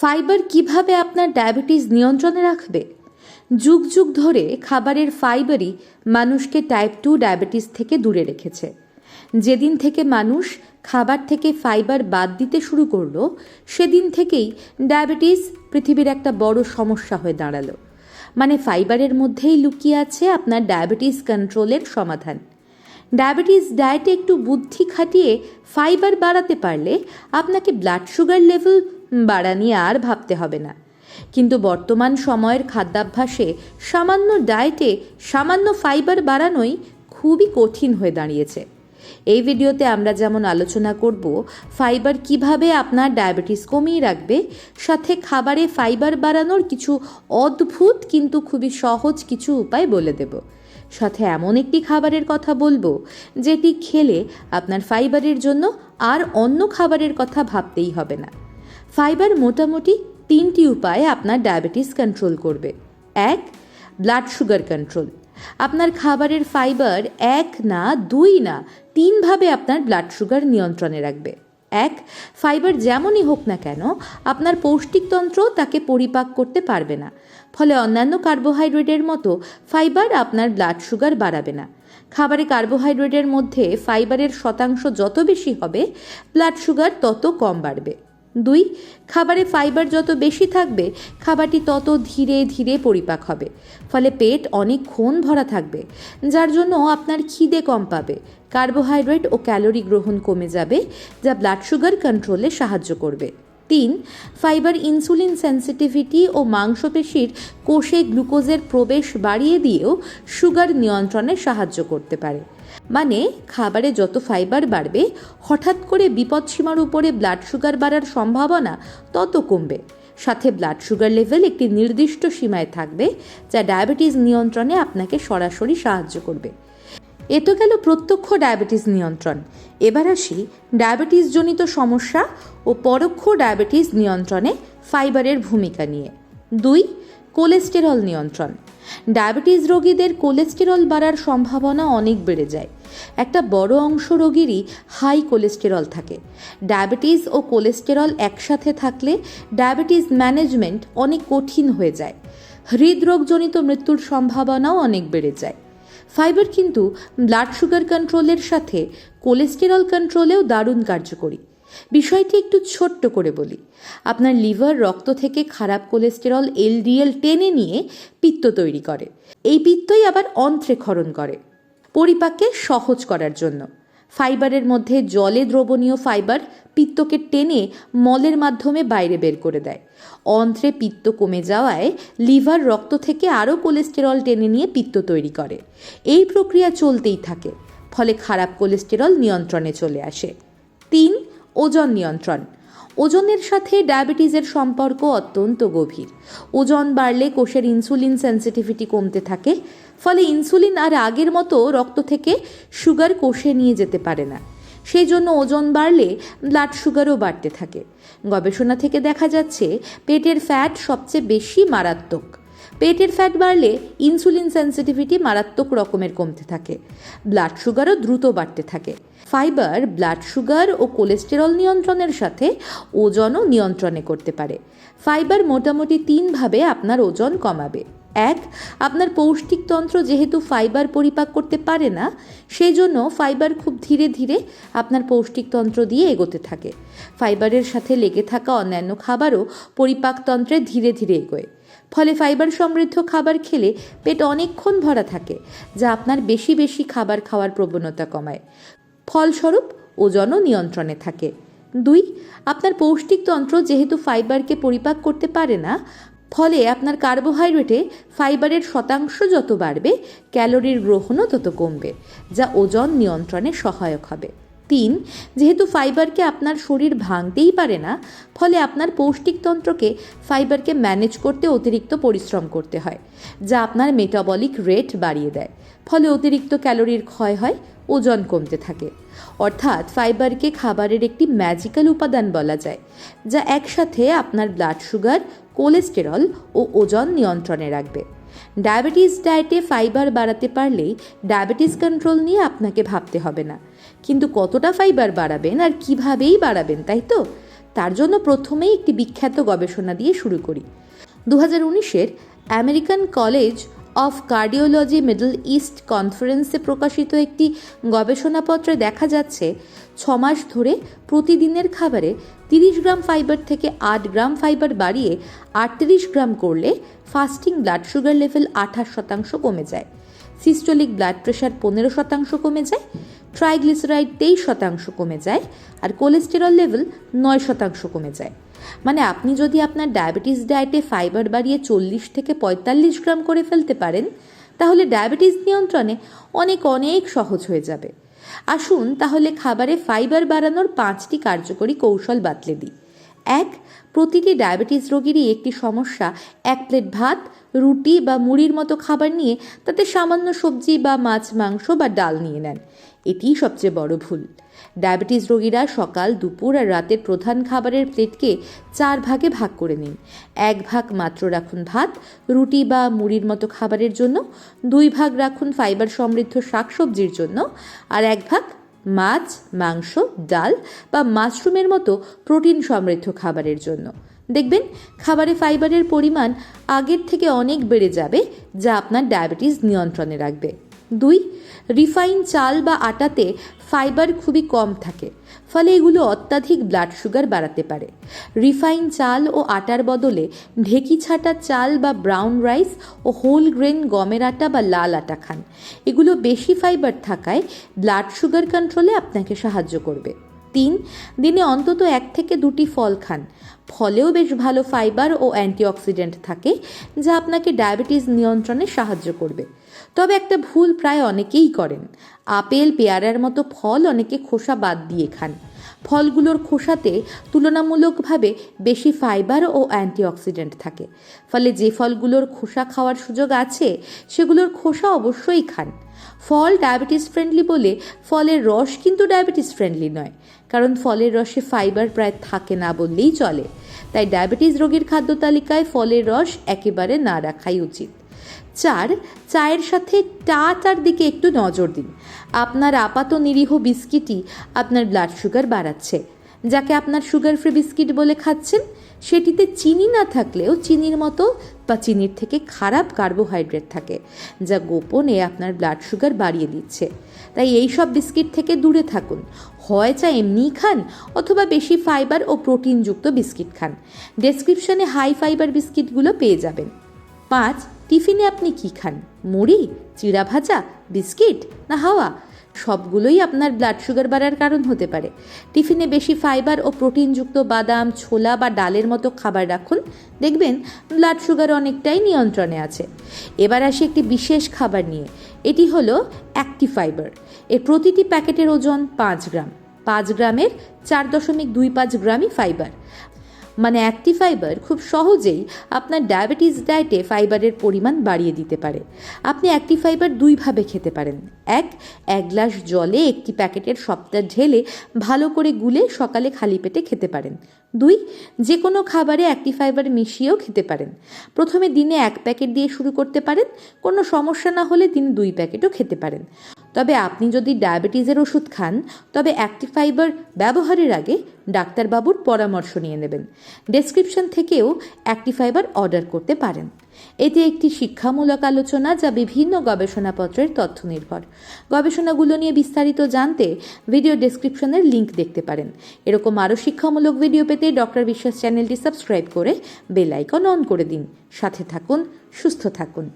Fibre কীভাবে আপনার diabetes নিয়ন্ত্রণে রাখবে? যুগ যুগ ধরে খাবারের ফাইবারই মানুষকে টাইপ টু ডায়াবেটিস থেকে দূরে রেখেছে। যেদিন থেকে মানুষ খাবার থেকে ফাইবার বাদ দিতে শুরু করল, সেদিন থেকেই ডায়াবেটিস পৃথিবীর একটা বড় সমস্যা হয়ে দাঁড়াল। মানে ফাইবারের মধ্যেই লুকিয়ে আছে আপনার ডায়াবেটিস কন্ট্রোলের সমাধান। ডায়াবেটিস ডায়েটে একটু বুদ্ধি খাটিয়ে ফাইবার বাড়াতে পারলে আপনাকে ব্লাড সুগার লেভেল বাড়া নিয়ে আর ভাবতে হবে না। কিন্তু বর্তমান সময়ের খাদ্যাভ্যাসে সামান্য ডায়েটে সামান্য ফাইবার বাড়ানোই খুবই কঠিন হয়ে দাঁড়িয়েছে। এই ভিডিওতে আমরা যেমন আলোচনা করব, ফাইবার কীভাবে আপনার ডায়াবেটিস কমিয়ে রাখবে, সাথে খাবারে ফাইবার বাড়ানোর কিছু অদ্ভুত কিন্তু খুবই সহজ কিছু উপায় বলে দেব। সাথে এমন একটি খাবারের কথা বলব, যেটি খেলে আপনার ফাইবারের জন্য আর অন্য খাবারের কথা ভাবতেই হবে না। ফাইবার মোটামুটি তিনটি উপায়ে আপনার ডায়াবেটিস কন্ট্রোল করবে। এক ব্লাড সুগার কন্ট্রোল আপনার খাবারের ফাইবার এক না দুই না তিনভাবে আপনার ব্লাড সুগার নিয়ন্ত্রণে রাখবে। এক, ফাইবার যেমনই হোক না কেন, আপনার পৌষ্টিকতন্ত্র তাকে পরিপাক করতে পারবে না। ফলে অন্যান্য কার্বোহাইড্রেটের মতো ফাইবার আপনার ব্লাড সুগার বাড়াবে না। খাবারে কার্বোহাইড্রেটের মধ্যে ফাইবারের শতাংশ যত বেশি হবে ব্লাড সুগার তত কম বাড়বে। দুই, খাবারে ফাইবার যত বেশি থাকবে, খাবারটি তত ধীরে ধীরে পরিপাক হবে। ফলে পেট অনেকক্ষণ ভরা থাকবে, যার জন্য আপনার খিদে কম পাবে। কার্বোহাইড্রেট ও ক্যালোরি গ্রহণ কমে যাবে, যা ব্লাড সুগার কন্ট্রোলে সাহায্য করবে। তিন, ফাইবার ইনসুলিন সেন্সিটিভিটি ও মাংসপেশির কোষে গ্লুকোজের প্রবেশ বাড়িয়ে দিয়েও সুগার নিয়ন্ত্রণে সাহায্য করতে পারে। মানে খাবারে যত ফাইবার বাড়বে, হঠাৎ করে বিপদসীমার উপরে ব্লাড সুগার বাড়ার সম্ভাবনা তত কমবে। সাথে ব্লাড সুগার লেভেল একটি নির্দিষ্ট সীমায় থাকবে, যা ডায়াবেটিস নিয়ন্ত্রণে আপনাকে সরাসরি সাহায্য করবে। এ তো গেল প্রত্যক্ষ ডায়াবেটিস নিয়ন্ত্রণ। এবার আসি ডায়াবেটিসজনিত সমস্যা ও পরোক্ষ ডায়াবেটিস নিয়ন্ত্রণে ফাইবারের ভূমিকা নিয়ে। দুই কোলেস্টেরল নিয়ন্ত্রণ। ডায়াবেটিস রোগীদের কোলেস্টেরল বাড়ার সম্ভাবনা অনেক বেড়ে যায়। একটা বড় অংশ রোগীরই হাই কোলেস্টেরল থাকে। ডায়াবেটিস ও কোলেস্টেরল একসাথে থাকলে ডায়াবেটিস ম্যানেজমেন্ট অনেক কঠিন হয়ে যায়। হৃদরোগজনিত মৃত্যুর সম্ভাবনাও অনেক বেড়ে যায়। ফাইবার কিন্তু ব্লাড সুগার কন্ট্রোলের সাথে কোলেস্টেরল কন্ট্রোলেও দারুণ কার্যকরী। বিষয়টি একটু ছোট্ট করে বলি। আপনার লিভার রক্ত থেকে খারাপ কোলেস্টেরল এলডিএল টেনে নিয়ে পিত্ত তৈরি করে। এই পিত্তই আবার অন্ত্রে ক্ষরণ করে। পরিপাককে সহজ করার জন্য। ফাইবারের মধ্যে জলে দ্রবণীয় ফাইবার পিত্তকে টেনে মলের মাধ্যমে বাইরে বের করে দেয়। অন্ত্রে পিত্ত কমে যাওয়ায় লিভার রক্ত থেকে আরও কোলেস্টেরল টেনে নিয়ে পিত্ত তৈরি করে। এই প্রক্রিয়া চলতেই থাকে, ফলে খারাপ কোলেস্টেরল নিয়ন্ত্রণে চলে আসে। তিন ওজন নিয়ন্ত্রণ। ওজনের সাথে ডায়াবেটিসের সম্পর্ক অত্যন্ত গভীর। ওজন বাড়লে কোষের ইনসুলিন সেন্সিটিভিটি কমতে থাকে, ফলে ইনসুলিন আর আগের মতো রক্ত থেকে সুগার কোষে নিয়ে যেতে পারে না। সেই জন্য ওজন বাড়লে ব্লাড সুগারও বাড়তে থাকে। গবেষণা থেকে দেখা যাচ্ছে, পেটের ফ্যাট সবচেয়ে বেশি মারাত্মক। পেটের ফ্যাট বাড়লে ইনসুলিন সেন্সিটিভিটি মারাত্মক রকমের কমতে থাকে। ব্লাড সুগারও দ্রুত বাড়তে থাকে। ফাইবার ব্লাড সুগার ও কোলেস্টেরল নিয়ন্ত্রণের সাথে ওজনও নিয়ন্ত্রণে করতে পারে। ফাইবার মোটামুটি তিনভাবে আপনার ওজন কমাবে। এক, আপনার পৌষ্টিকতন্ত্র যেহেতু ফাইবার পরিপাক করতে পারে না সেই জন্য ফাইবার খুব ধীরে ধীরে আপনার পৌষ্টিকতন্ত্র দিয়ে এগোতে থাকে। ফাইবারের সাথে লেগে থাকা অন্যান্য খাবারও পরিপাকতন্ত্রে ধীরে ধীরে এগোয়। ফলে ফাইবার সমৃদ্ধ খাবার খেলে পেট অনেকক্ষণ ভরা থাকে, যা আপনার বেশি বেশি খাবার খাওয়ার প্রবণতা কমায়। ফলস্বরূপ, ওজনও নিয়ন্ত্রণে থাকে। দুই, আপনার পৌষ্টিকতন্ত্র যেহেতু ফাইবারকে পরিপাক করতে পারে না, ফলে আপনার কার্বোহাইড্রেটে ফাইবারের শতাংশ যত বাড়বে, ক্যালোরির গ্রহণও তত কমবে, যা ওজন নিয়ন্ত্রণে সহায়ক হবে। তিন, যেহেতু ফাইবারকে আপনার শরীর ভাঙতেই পারে না, ফলে আপনার পৌষ্টিকতন্ত্রকে ফাইবারকে ম্যানেজ করতে অতিরিক্ত পরিশ্রম করতে হয়, যা আপনার মেটাবলিক রেট বাড়িয়ে দেয়, ফলে অতিরিক্ত ক্যালোরির ক্ষয় হয়, ওজন কমতে থাকে। অর্থাৎ ফাইবারকে খাবারের একটি ম্যাজিক্যাল উপাদান বলা যায়, যা একসাথে আপনার ব্লাড সুগার কোলেস্টেরল ও ওজন নিয়ন্ত্রণে রাখবে। ডায়াবেটিস ডায়েটে ফাইবার বাড়াতে পারলেই ডায়াবেটিস কন্ট্রোল নিয়ে আপনাকে ভাবতে হবে না। কিন্তু কতটা ফাইবার বাড়াবেন আর কিভাবেই বাড়াবেন, তাই তো? তার জন্য প্রথমেই একটি বিখ্যাত গবেষণা দিয়ে শুরু করি। দু হাজার উনিশের American college of cardiology middle east কনফারেন্সে প্রকাশিত একটি গবেষণাপত্রে দেখা যাচ্ছে ছমাস ধরে প্রতিদিনের খাবারে তিরিশ গ্রাম ফাইবার থেকে আট গ্রাম ফাইবার বাড়িয়ে আটত্রিশ গ্রাম করলে ফাস্টিং ব্লাড সুগার লেভেল আঠাশ শতাংশ কমে যায়, সিস্টোলিক ব্লাড প্রেশার পনেরো শতাংশ কমে যায়, ট্রাইগ্লিসারাইড তেইশ শতাংশ কমে যায় আর কোলেস্টেরল লেভেল নয় শতাংশ কমে যায়। মানে আপনি যদি আপনার ডায়াবেটিস ডায়েটে ফাইবার বাড়িয়ে চল্লিশ থেকে পঁয়তাল্লিশ গ্রাম করে ফেলতে পারেন, তাহলে ডায়াবেটিস নিয়ন্ত্রণে অনেক অনেক সহজ হয়ে যাবে। আসুন তাহলে খাবারে ফাইবার বাড়ানোর পাঁচটি কার্যকরী কৌশল বাতলে দিই। এক, প্রতিটি ডায়াবেটিস রোগীরই একটি সমস্যা। এক প্লেট ভাত, রুটি বা মুড়ির মতো খাবার নিয়ে তাতে সামান্য সবজি বা মাছ, মাংস বা ডাল নিয়ে নেন। এটিই সবচেয়ে বড় ভুল। ডায়াবেটিস রোগীরা সকাল, দুপুর আর রাতের প্রধান খাবারের প্লেটকে চার ভাগে ভাগ করে নিন। এক ভাগ মাত্র রাখুন ভাত, রুটি বা মুড়ির মতো খাবারের জন্য, দুই ভাগ রাখুন ফাইবার সমৃদ্ধ শাকসবজির জন্য, আর এক ভাগ মাছ, মাংস, ডাল বা মাশরুমের মতো প্রোটিন সমৃদ্ধ খাবারের জন্য। দেখবেন, খাবারে ফাইবারের পরিমাণ আগের থেকে অনেক বেড়ে যাবে, যা আপনার ডায়াবেটিস নিয়ন্ত্রণে রাখবে। দুই, রিফাইন চাল বা আটাতে ফাইবার খুবই কম থাকে, ফলে এগুলো অত্যাধিক ব্লাড সুগার বাড়াতে পারে। রিফাইন চাল ও আটার বদলে ঢেকি ছাটা চাল বা ব্রাউন রাইস ও হোল গ্রেন গমের আটা বা লাল আটা খান। এগুলো বেশি ফাইবার থাকায় ব্লাড সুগার কন্ট্রোলে আপনাকে সাহায্য করবে। তিন দিনে অন্তত এক থেকে দুটি ফল খান। ফলেও বেশ ভালো ফাইবার ও অ্যান্টিঅক্সিডেন্ট থাকে, যা আপনাকে ডায়াবেটিস নিয়ন্ত্রণে সাহায্য করবে। তবে একটা ভুল প্রায় অনেকেই করেন। আপেল, পেয়ারার মতো ফল অনেকে খোসা বাদ দিয়ে খান। ফলগুলোর খোসাতে তুলনামূলকভাবে বেশি ফাইবার ও অ্যান্টিঅক্সিডেন্ট থাকে। ফলে যে ফলগুলোর খোসা খাওয়ার সুযোগ আছে, সেগুলোর খোসা অবশ্যই খান। ফল ডায়াবেটিস ফ্রেন্ডলি বলে ফলের রস কিন্তু ডায়াবেটিস ফ্রেন্ডলি নয়, কারণ ফলের রসে ফাইবার প্রায় থাকে না বললেই চলে। তাই ডায়াবেটিস রোগীর খাদ্য তালিকায় ফলের রস একেবারে না রাখাই উচিত। চার, চায়ের সাথে টা চার দিকে একটু নজর দিন। আপনার আপাত নিরীহ বিস্কিটই আপনার ব্লাড সুগার বাড়াচ্ছে। যাকে আপনার সুগার ফ্রি বিস্কিট বলে খাচ্ছেন, সেটিতে চিনি না থাকলেও চিনির মতো বা চিনির থেকে খারাপ কার্বোহাইড্রেট থাকে, যা গোপনে আপনার ব্লাড সুগার বাড়িয়ে দিচ্ছে। তাই এই সব বিস্কিট থেকে দূরে থাকুন। হয় চা এমনিই খান অথবা বেশি ফাইবার ও প্রোটিনযুক্ত বিস্কিট খান। ডেসক্রিপশনে হাই ফাইবার বিস্কিটগুলো পেয়ে যাবেন। পাঁচ টিফিনে আপনি কি খান? মুড়ি, চিড়া ভাজা, বিস্কিট না হাওয়া? সবগুলোই আপনার ব্লাড সুগার বাড়ার কারণ হতে পারে। টিফিনে বেশি ফাইবার ও প্রোটিনযুক্ত বাদাম, ছোলা বা ডালের মতো খাবার রাখুন। দেখবেন ব্লাড সুগার অনেকটাই নিয়ন্ত্রণে আছে। এবার আসি একটি বিশেষ খাবার নিয়ে। এটি হলো অ্যাক্টিভ ফাইবার এর প্রতিটি প্যাকেটের ওজন পাঁচ গ্রাম। পাঁচ গ্রামের চার দশমিক দুই পাঁচ গ্রামই ফাইবার মানে অ্যাক্টিভ ফাইবার খুব সহজেই আপনার ডায়াবেটিস ডায়েটে ফাইবারের পরিমাণ বাড়িয়ে দিতে পারে। আপনি অ্যাক্টিভ ফাইবার দুইভাবে খেতে পারেন। এক এক গ্লাস জলে একটি প্যাকেটের সপ্তাহ ঢেলে ভালো করে গুলে সকালে খালি পেটে খেতে পারেন। দুই যে কোনো খাবারে অ্যাক্টিভ ফাইবার মিশিয়েও খেতে পারেন। প্রথমে দিনে এক প্যাকেট দিয়ে শুরু করতে পারেন। কোনো সমস্যা না হলে দিনে দুই প্যাকেটও খেতে পারেন। তবে আপনি যদি ডায়াবেটিসের ওষুধ খান, তবে অ্যাক্টিভ ফাইবার ব্যবহারের আগে ডাক্তারবাবুর পরামর্শ নিয়ে নেবেন। ডেসক্রিপশন থেকেও অ্যাক্টিভ ফাইবার অর্ডার করতে পারেন। এটি একটি শিক্ষামূলক আলোচনা যা বিভিন্ন গবেষণাপত্রের তথ্য নির্ভর গবেষণাগুলো নিয়ে বিস্তারিত জানতে ভিডিও ডেসক্রিপশনের লিংক দেখতে পারেন। এরকম আরও শিক্ষামূলক ভিডিও পেতে ডক্টর বিশ্বাস চ্যানেলটি সাবস্ক্রাইব করে বেল আইকন অন করে দিন। সাথে থাকুন, সুস্থ থাকুন।